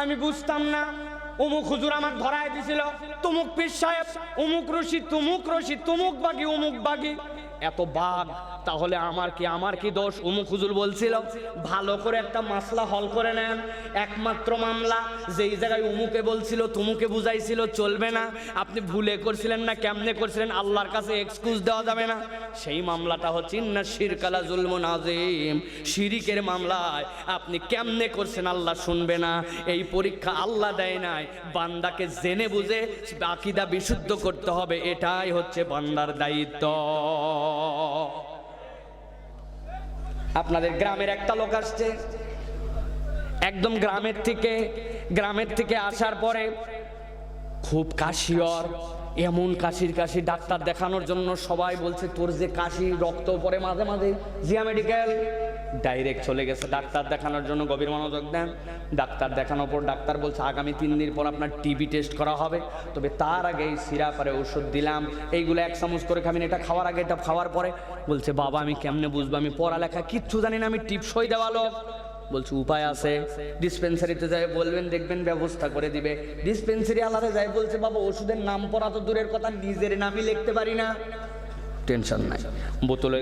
আমি বুঝতাম না। অমুক হুজুর আমার ধরায় দিছিল, তুমুক পীর সাহেব, অমুক রশি, তুমুক রশি, তুমুক বাগি, অমুক বাগি। এত বাঘ তাহলে আমার কি আমার কি দোষ? অমুক হুজুর বলছিল, ভালো করে একটা মাসলা হল করে নেন। একমাত্র মামলা, যেই জায়গায় উমুকে বলছিল, তুমুকে বুঝাইছিল, চলবে না। আপনি ভুলে করছিলেন না, কেমনে করছিলেন? আল্লাহর কাছে এক্সকিউজ দেওয়া যাবে না। সেই মামলাটা হচ্ছে না শিরকালা জুলম নাজিম শিরিকের মামলায় আপনি কেমনে করছেন আল্লাহ শুনবে না। এই পরীক্ষা আল্লাহ দেয় নাই। বান্দাকে জেনে বুঝে, বাকিদা বিশুদ্ধ করতে হবে। এটাই হচ্ছে বান্দার দায়িত্ব। আপনাদের গ্রামের একটা লোক আসছে। একদম গ্রামের থেকে গ্রামের থেকে আসার পরে খুব কাশিওর এমন কাশির কাশি ডাক্তার দেখানোর জন্য সবাই বলছে, তোর যে কাশি, রক্ত পরে মাঝে মাঝে জিয়া মেডিকেল ডাইরেক্ট চলে গেছে। ডাক্তার দেখানোর জন্য গভীর মনোযোগ দেন। ডাক্তার দেখানোর পর ডাক্তার বলছে, আগামী তিন দিন পর আপনার টিবি টেস্ট করা হবে। তবে তার আগে এই সিরাপ আর ওষুধ দিলাম। এইগুলো এক চামচ করে খাবেন, এটা খাওয়ার আগে, এটা খাওয়ার পরে। বলছে, বাবা, আমি কেমনে বুঝব? আমি পড়ালেখা কিচ্ছু জানি না, আমি টিপসই দেওয়া লোক। বলছে, উপায় আছে। ডিসপেন্সারিতে যায়, বলবেন, দেখবেন, ব্যবস্থা করে দিবে। ডিসপেন্সারি আলাদা যায়, বলছে, বাবা, ওষুধের নাম পড়া তো দূরের কথা, নিজের নামই লিখতে পারি না। টেনশন নাই।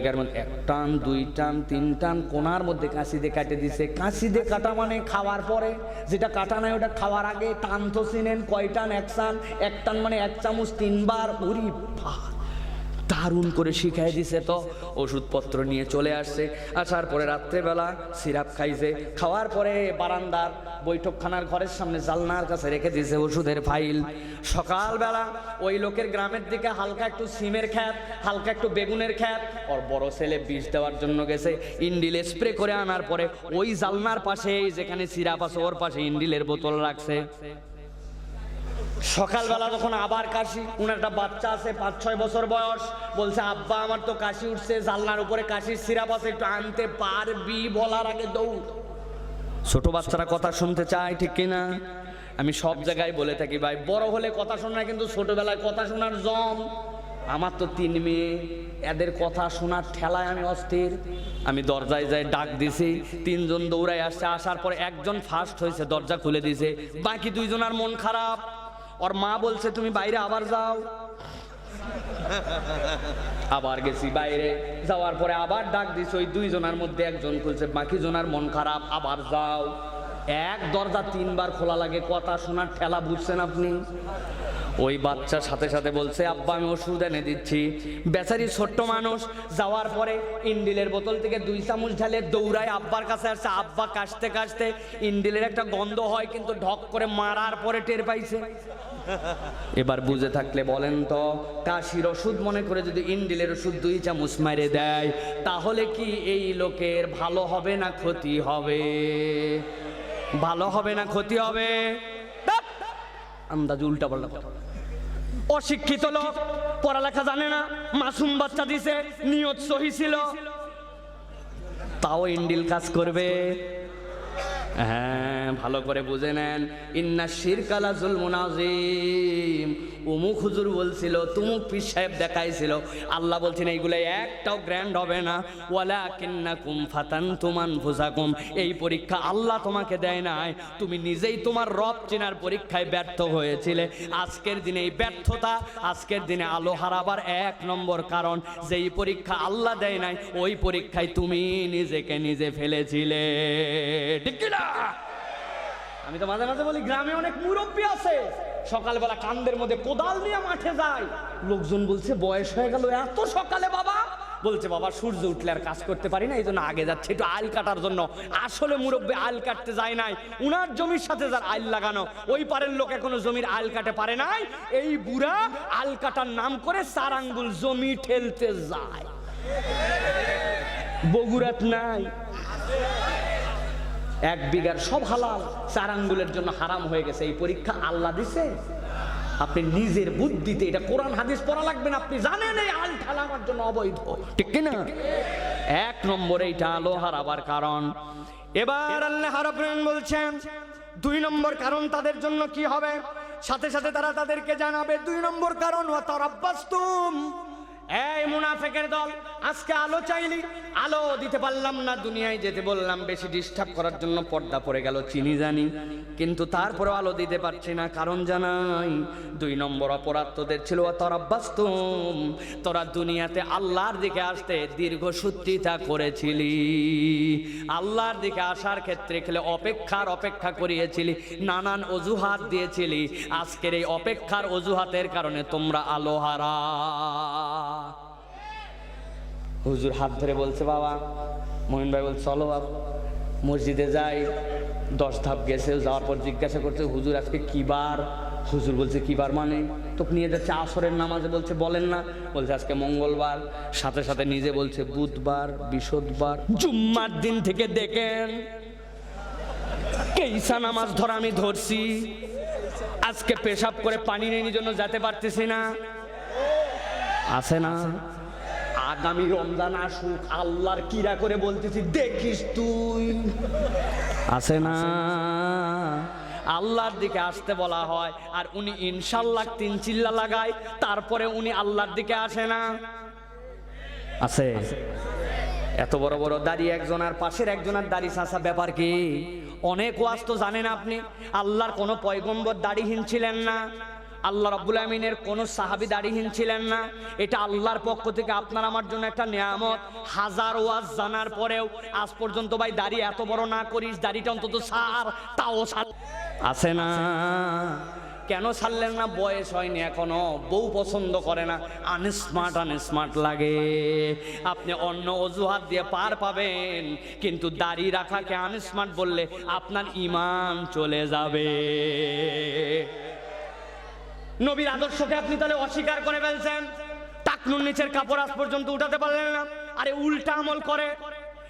গায়ের মধ্যে এক টান, দুই টান, তিন টান, কোনার মধ্যে কাঁচি দিয়ে কাটে দিছে। কাঁচি দিয়ে কাটা মানে খাওয়ার পরে যেটা কাটা নাই ওটা খাওয়ার আগে টান তো চিনেন, কয় টান? এক টান এক টান মানে এক চামচ তিনবার। উরি ভাত দারুণ করে শিখাই দিছে তো। ওষুধপত্র নিয়ে চলে আসছে। আসার পরে রাত্রেবেলা সিরাপ খাইছে। খাওয়ার পরে বারান্দার বৈঠকখানার ঘরের সামনে জালনার কাছে রেখে দিয়েছে ওষুধের ফাইল। সকালবেলা ওই লোকের গ্রামের দিকে হালকা একটু সিমের খ্যাত, হালকা একটু বেগুনের খ্যাত। ওর বড় ছেলে বিষ দেওয়ার জন্য গেছে। ইন্ডিল স্প্রে করে আনার পরে ওই জালনার পাশে যেখানে সিরাপ আছে ওর পাশে ইন্ডিলের বোতল রাখছে। সকালবেলা যখন আবার কাশি, উনার একটা বাচ্চা আছে, পাঁচ, ছয় বছর বয়স, বলছে, আব্বা, আমার তো কাশি উঠছে, জানলার উপরে কাশির সিরাপ আছে, একটু আনতে পারবি বলার আগে দৌড়। ছোট বাচ্চারা কথা শুনতে চায়, ঠিক কিনা? আমি সব জায়গায় বলে থাকি, ভাই, বড় হলে কথা শোনা কিন্তু ছোটবেলায় কথা শোনার জম। আমার তো তিন মেয়ে, এদের কথা শোনার ঠেলায় আমি অস্থির। আমি দরজায় যাই, ডাক দিছি, তিনজন দৌড়ায় আসছে, আসার পর একজন ফার্স্ট হয়েছে, দরজা খুলে দিছে, বাকি দুইজনের মন খারাপ। ওর মা বলছে তুমি বাইরে আবার যাও আবার গেছি বাইরে যাওয়ার পরে আবার ডাক দিছে ওই দুইজনের মধ্যে একজন খুলছে বাকি জনার মন খারাপ আবার যাও এক দরজা তিনবার খোলা লাগে কথা শোনার ঠেলা বুঝছেন আপনি? ওই বাচ্চার সাথে সাথে বলছে, আব্বা, আমি ওষুধ এনে দিচ্ছি। বেচারি ছোট্ট মানুষ যাওয়ার পরে ইন্ডিলের বোতল থেকে দুই চামচ ঢালে দৌড়ায় আব্বার কাছে আসছে আব্বা কাশতে কাশতে ইন্ডিলের একটা গন্ধ হয়, কিন্তু ঢক করে মারার পরে টের পাইছে। এবার বুঝে থাকলে বলেন তো, কাশির ওষুধ মনে করে যদি ইন্ডিলের ওষুধ দুই চামচ মারে দেয়, তাহলে কি এই লোকের ভালো হবে না ক্ষতি হবে? ভালো হবে না ক্ষতি হবে! আন্দাজ উল্টা কথা। অশিক্ষিত লোক, পড়ালেখা জানে না, মাসুম বাচ্চা দিছে, নিয়ত সহি ছিল। তাও ইন্ডিল কাজ করবে? হ্যাঁ। ভালো করে বুঝে নেন। ইন্না শিরকালা জুল মুনাজিম উমুক হুজুর বলছিল, তুমুক পীর সাহেব দেখাইছিল। আল্লাহ বলছেন, এইগুলো একটাও গ্র্যান্ড হবে না। ওয়ালা কিন্না কুম ফাতান তুমান ফুসাকুম এই পরীক্ষা আল্লাহ তোমাকে দেয় নাই। তুমি নিজেই তোমার রব চেনার পরীক্ষায় ব্যর্থ হয়েছিলে। আজকের দিনে এই ব্যর্থতা, আজকের দিনে আলো হারাবার এক নম্বর কারণ। যেই পরীক্ষা আল্লাহ দেয় নাই, ওই পরীক্ষায় তুমি নিজেকে নিজে ফেলেছিলে। ঠিক না আমি তো মাঝে মাঝে বলি, গ্রামে অনেক মুরব্বী আছে। সকালবেলা কান্দের মধ্যে কোদাল নিয়ে মাঠে যায়। লোকজন বলছে, বয়স হয়ে গেল, এত সকালে বাবা। বলছে, বাবা, সূর্য উঠলে আর কাজ করতে পারি না, এই জন্য আগে যাচ্ছে, একটু আইল কাটার জন্য। আসলে মুরব্বী আইল কাটতে যায় নাই। উনার জমির সাথে যার আইল লাগানো, ওই পারের লোক এখনও জমির আইল কাটে পারে নাই। এই বুড়া আল কাটার নাম করে চার আঙ্গুল জমি ঠেলতে যায়। বগুড়াত নাই। এক বিঘার সব হালাল চার আঙ্গুলের জন্য হারাম হয়ে গেছে। এই পরীক্ষা আল্লাহ দিছে। আপনি নিজের বুদ্ধিতে এটা কোরআন হাদিস পড়া লাগবে না আপনি জানেন এই আল ঠেলা আমার জন্য অবৈধ। ঠিক কিনা এক নম্বরে এটা আলো হারাবার কারণ। এবার আল্লাহ রাব্বুল বলছেন দুই নম্বর কারণ তাদের জন্য কি হবে? সাথে সাথে তারা তাদেরকে জানাবে দুই নম্বর কারণ ওয়া তারাব্বাসতুম। এই মুনাফেকের দল, আজকে আলো চাইলি? আলো দিতে পারলাম না, দুনিয়ায় যেতে বললাম, বেশি ডিস্টার্ব করার জন্য পর্দা পড়ে গেল, চিনি জানি। কিন্তু তারপরে আলো দিতে পারছি না, কারণ জানাই, দুই নম্বর অপরাধ তোদের ছিল তোরা বাস্তব তোরা দুনিয়াতে আল্লাহর দিকে আসতে দীর্ঘ সূত্রিতা করেছিলি। আল্লাহর দিকে আসার ক্ষেত্রে খেলে অপেক্ষার অপেক্ষা করিয়েছিলি, নানান অজুহাত দিয়েছিলি। আজকের এই অপেক্ষার অজুহাতের কারণে তোমরা আলো হারা হুজুর হাত ধরে বলছে, বাবা মহিন ভাই বলছে, চলো বাবা মসজিদে যাই। দশ ধাপ গেছে, যাওয়ার পর জিজ্ঞাসা করছে, হুজুর, আজকে কি বার? হুজুর বলছে, কি বার মানে? তো নিয়ে যাচ্ছে, আসরের নামাজে বলছে, বলেন না। বলছে, আজকে মঙ্গলবার। সাথে সাথে নিজে বলছে, বুধবার, বৃহস্পতিবার, জুম্মার দিন থেকে দেখেন কেইসা নামাজ ধর আমি ধরছি। আজকে পেশাব করে পানি নেই জন্য যেতে পারতেছি না। আছে না? আগামী রমজান আসুক আল্লাহর কিরা করে বলতেছি দেখিস তুই। আছে না? আল্লাহর দিকে আসতে বলা হয় আর উনি ইনশাল্লাহ তিন চিল্লা লাগায় তারপরে উনি আল্লাহর দিকে আসে না। আছে। এত বড় বড় দাড়ি একজন আর পাশের একজনের দাড়ি চাষা ব্যাপার কি? অনেক ওয়াজ তো জানেন আপনি আল্লাহর কোনো পয়গম্বর দাড়িহীন ছিলেন না। আল্লাহ রব্বুল আমিনের কোনো সাহাবি দাড়িহীন ছিলেন না। এটা আল্লাহর পক্ষ থেকে আপনার আমার জন্য একটা নিয়ামত। হাজার ওয়াজ জানার পরেও আজ পর্যন্ত ভাই দাড়ি এত বড় না করিস, দাড়িটা অন্তত সার তাও সার আছে না? কেন ছাড়লেন না? বয়স হয়নি এখনও। বউ পছন্দ করে না। আনস্মার্ট আনস্মার্ট লাগে। আপনি অন্য অজুহাত দিয়ে পার পাবেন, কিন্তু দাড়ি রাখাকে আনস্মার্ট বললে আপনার ইমান চলে যাবে। নবীর আদর্শকে আপনি তাহলে অস্বীকার করে ফেলছেন? টাকনুর নিচের কাপড় আজ পর্যন্ত উঠাতে পারলেন না। আরে উল্টা আমল করে।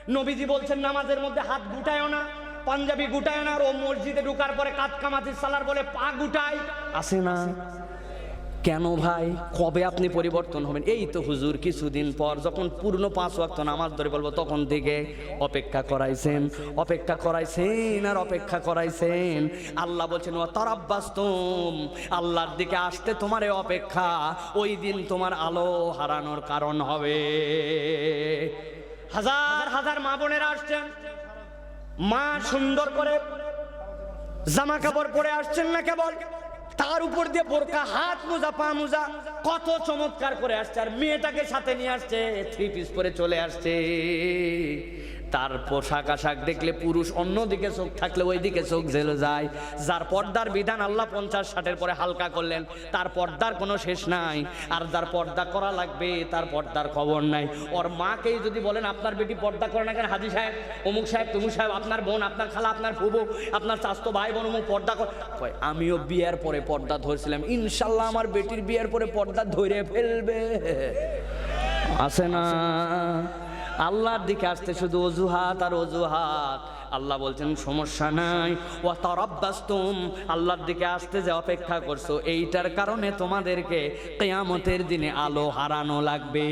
নবীজি বলছেন, নামাজের মধ্যে হাত গুটায় না, পাঞ্জাবি গুটায় না ও মসজিদে ঢুকার পরে কাত সালার বলে পা গুটায়। আসে না। কেন ভাই? কবে আপনি পরিবর্তন হবেন? এই তো হুজুর, কিছুদিন পর যখন পূর্ণ পাঁচ ওয়াক্ত নামাজ ধরে বলব, তখন থেকে অপেক্ষা করাইছেন অপেক্ষা করাইছেন আর অপেক্ষা করাইছেন। আল্লাহ বলছেন ও তরাব্বাস্তম আল্লাহর দিকে আসতে তোমার অপেক্ষা, ওই দিন তোমার আলো হারানোর কারণ হবে। হাজার হাজার মা বোনেরা আসছেন। মা সুন্দর করে জামা কাপড় পরে আসছেন না কেবল? তার উপর দিয়ে বোরকা হাত মোজা পা মোজা। কত চমৎকার করে আসছে, আর মেয়েটাকে সাথে নিয়ে আসছে থ্রি পিস পরে চলে আসছে। তার পোশাক আশাক দেখলে পুরুষ অন্যদিকে চোখ থাকলে ওই দিকে চোখ জেলে যায়। যার পর্দার বিধান আল্লাহ পঞ্চাশ ষাটের পরে হালকা করলেন, তার পর্দার কোনো শেষ নাই। আর যার পর্দা করা লাগবে, তার পর্দার খবর নাই। ওর মাকেই যদি বলেন, আপনার বেটি পর্দা করে না কেন, হাজি সাহেব, অমুক সাহেব, তুমুক সাহেব, আপনার বোন, আপনার খালা, আপনার ফুবু, আপনার চাস্তো ভাই বোন অমুক পর্দা কর আমিও বিয়ের পরে পর্দা ধরছিলাম। ইনশাল্লাহ আমার বেটির বিয়ের পরে পর্দা ধরে ফেলবে। আছে না? আল্লাহর দিকে আসতে শুধু অজুহাত আর অজুহাত। আল্লাহ বলছেন, সমস্যা নাই। ও তার অভ্যাস তুম আল্লাহর দিকে আসতে যে অপেক্ষা করছ, এইটার কারণে তোমাদেরকে কেয়ামতের দিনে আলো হারানো লাগবে।